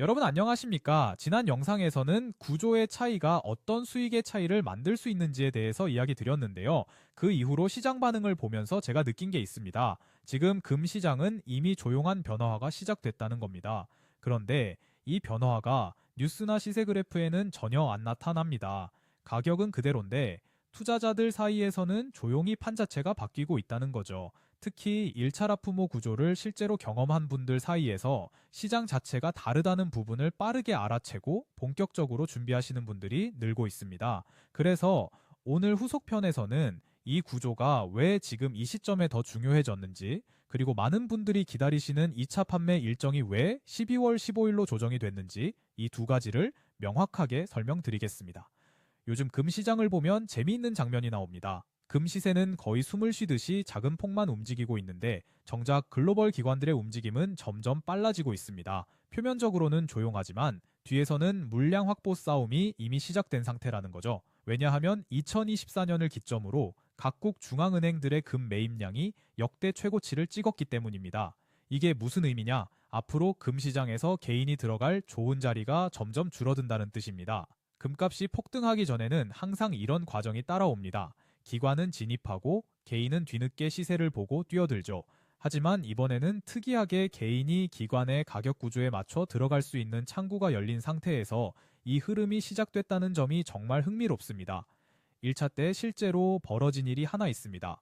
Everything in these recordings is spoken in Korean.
여러분 안녕하십니까? 지난 영상에서는 구조의 차이가 어떤 수익의 차이를 만들 수 있는지에 대해서 이야기 드렸는데요. 그 이후로 시장 반응을 보면서 제가 느낀 게 있습니다. 지금 금 시장은 이미 조용한 변화가 시작됐다는 겁니다. 그런데 이 변화가 뉴스나 시세 그래프에는 전혀 안 나타납니다. 가격은 그대로인데 투자자들 사이에서는 조용히 판 자체가 바뀌고 있다는 거죠. 특히 1차 라프모 구조를 실제로 경험한 분들 사이에서 시장 자체가 다르다는 부분을 빠르게 알아채고 본격적으로 준비하시는 분들이 늘고 있습니다. 그래서 오늘 후속편에서는 이 구조가 왜 지금 이 시점에 더 중요해졌는지, 그리고 많은 분들이 기다리시는 2차 판매 일정이 왜 12월 15일로 조정이 됐는지 이 두 가지를 명확하게 설명드리겠습니다. 요즘 금 시장을 보면 재미있는 장면이 나옵니다. 금 시세는 거의 숨을 쉬듯이 작은 폭만 움직이고 있는데 정작 글로벌 기관들의 움직임은 점점 빨라지고 있습니다. 표면적으로는 조용하지만 뒤에서는 물량 확보 싸움이 이미 시작된 상태라는 거죠. 왜냐하면 2024년을 기점으로 각국 중앙은행들의 금 매입량이 역대 최고치를 찍었기 때문입니다. 이게 무슨 의미냐? 앞으로 금 시장에서 개인이 들어갈 좋은 자리가 점점 줄어든다는 뜻입니다. 금값이 폭등하기 전에는 항상 이런 과정이 따라옵니다. 기관은 진입하고 개인은 뒤늦게 시세를 보고 뛰어들죠. 하지만 이번에는 특이하게 개인이 기관의 가격 구조에 맞춰 들어갈 수 있는 창구가 열린 상태에서 이 흐름이 시작됐다는 점이 정말 흥미롭습니다. 1차 때 실제로 벌어진 일이 하나 있습니다.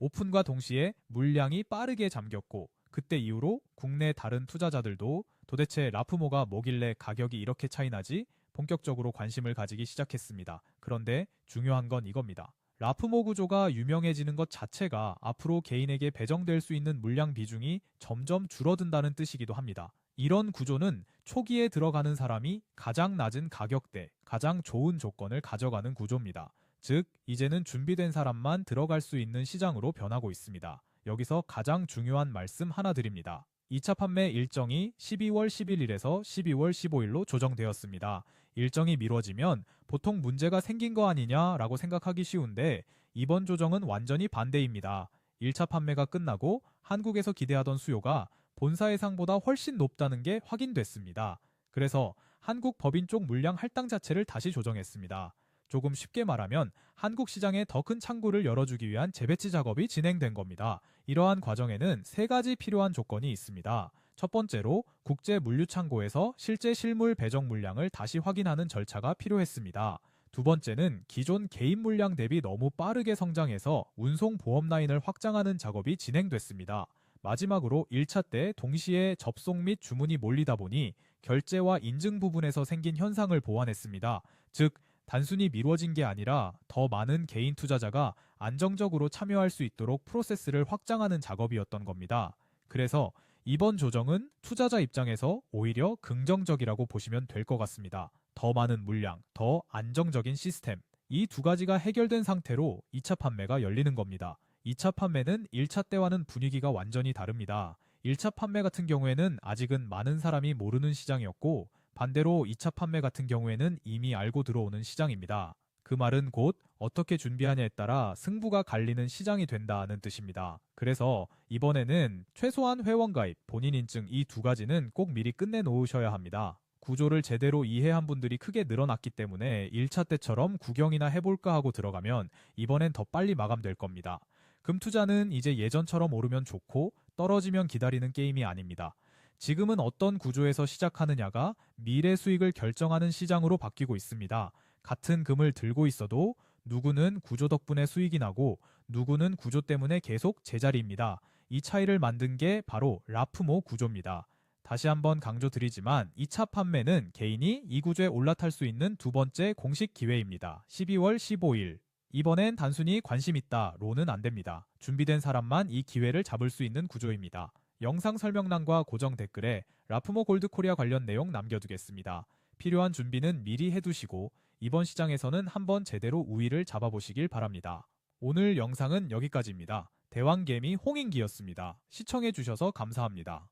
오픈과 동시에 물량이 빠르게 잠겼고 그때 이후로 국내 다른 투자자들도 도대체 라프모가 뭐길래 가격이 이렇게 차이나지 본격적으로 관심을 가지기 시작했습니다. 그런데 중요한 건 이겁니다. 라프모 구조가 유명해지는 것 자체가 앞으로 개인에게 배정될 수 있는 물량 비중이 점점 줄어든다는 뜻이기도 합니다. 이런 구조는 초기에 들어가는 사람이 가장 낮은 가격대, 가장 좋은 조건을 가져가는 구조입니다. 즉, 이제는 준비된 사람만 들어갈 수 있는 시장으로 변하고 있습니다. 여기서 가장 중요한 말씀 하나 드립니다. 2차 판매 일정이 12월 11일에서 12월 15일로 조정되었습니다. 일정이 미뤄지면 보통 문제가 생긴 거 아니냐라고 생각하기 쉬운데 이번 조정은 완전히 반대입니다. 1차 판매가 끝나고 한국에서 기대하던 수요가 본사 예상보다 훨씬 높다는 게 확인됐습니다. 그래서 한국 법인 쪽 물량 할당 자체를 다시 조정했습니다. 조금 쉽게 말하면 한국 시장에 더 큰 창구를 열어주기 위한 재배치 작업이 진행된 겁니다. 이러한 과정에는 세 가지 필요한 조건이 있습니다. 첫 번째로 국제 물류 창고에서 실제 실물 배정 물량을 다시 확인하는 절차가 필요했습니다. 두 번째는 기존 개인 물량 대비 너무 빠르게 성장해서 운송 보험 라인을 확장하는 작업이 진행됐습니다. 마지막으로 1차 때 동시에 접속 및 주문이 몰리다 보니 결제와 인증 부분에서 생긴 현상을 보완했습니다. 즉, 단순히 미뤄진 게 아니라 더 많은 개인 투자자가 안정적으로 참여할 수 있도록 프로세스를 확장하는 작업이었던 겁니다. 그래서 이번 조정은 투자자 입장에서 오히려 긍정적이라고 보시면 될 것 같습니다. 더 많은 물량, 더 안정적인 시스템. 이 두 가지가 해결된 상태로 2차 판매가 열리는 겁니다. 2차 판매는 1차 때와는 분위기가 완전히 다릅니다. 1차 판매 같은 경우에는 아직은 많은 사람이 모르는 시장이었고 반대로 2차 판매 같은 경우에는 이미 알고 들어오는 시장입니다. 그 말은 곧 어떻게 준비하냐에 따라 승부가 갈리는 시장이 된다는 뜻입니다. 그래서 이번에는 최소한 회원 가입, 본인 인증 이 두 가지는 꼭 미리 끝내 놓으셔야 합니다. 구조를 제대로 이해한 분들이 크게 늘어났기 때문에 1차 때처럼 구경이나 해볼까 하고 들어가면 이번엔 더 빨리 마감될 겁니다. 금 투자는 이제 예전처럼 오르면 좋고 떨어지면 기다리는 게임이 아닙니다. 지금은 어떤 구조에서 시작하느냐가 미래 수익을 결정하는 시장으로 바뀌고 있습니다. 같은 금을 들고 있어도 누구는 구조 덕분에 수익이 나고 누구는 구조 때문에 계속 제자리입니다. 이 차이를 만든 게 바로 라프모 구조입니다. 다시 한번 강조드리지만 2차 판매는 개인이 이 구조에 올라탈 수 있는 두 번째 공식 기회입니다. 12월 15일. 이번엔 단순히 관심 있다 로는 안 됩니다. 준비된 사람만 이 기회를 잡을 수 있는 구조입니다. 영상 설명란과 고정 댓글에 라프모 골드 코리아 관련 내용 남겨두겠습니다. 필요한 준비는 미리 해두시고 이번 시장에서는 한번 제대로 우위를 잡아보시길 바랍니다. 오늘 영상은 여기까지입니다. 대왕개미 홍인기였습니다. 시청해주셔서 감사합니다.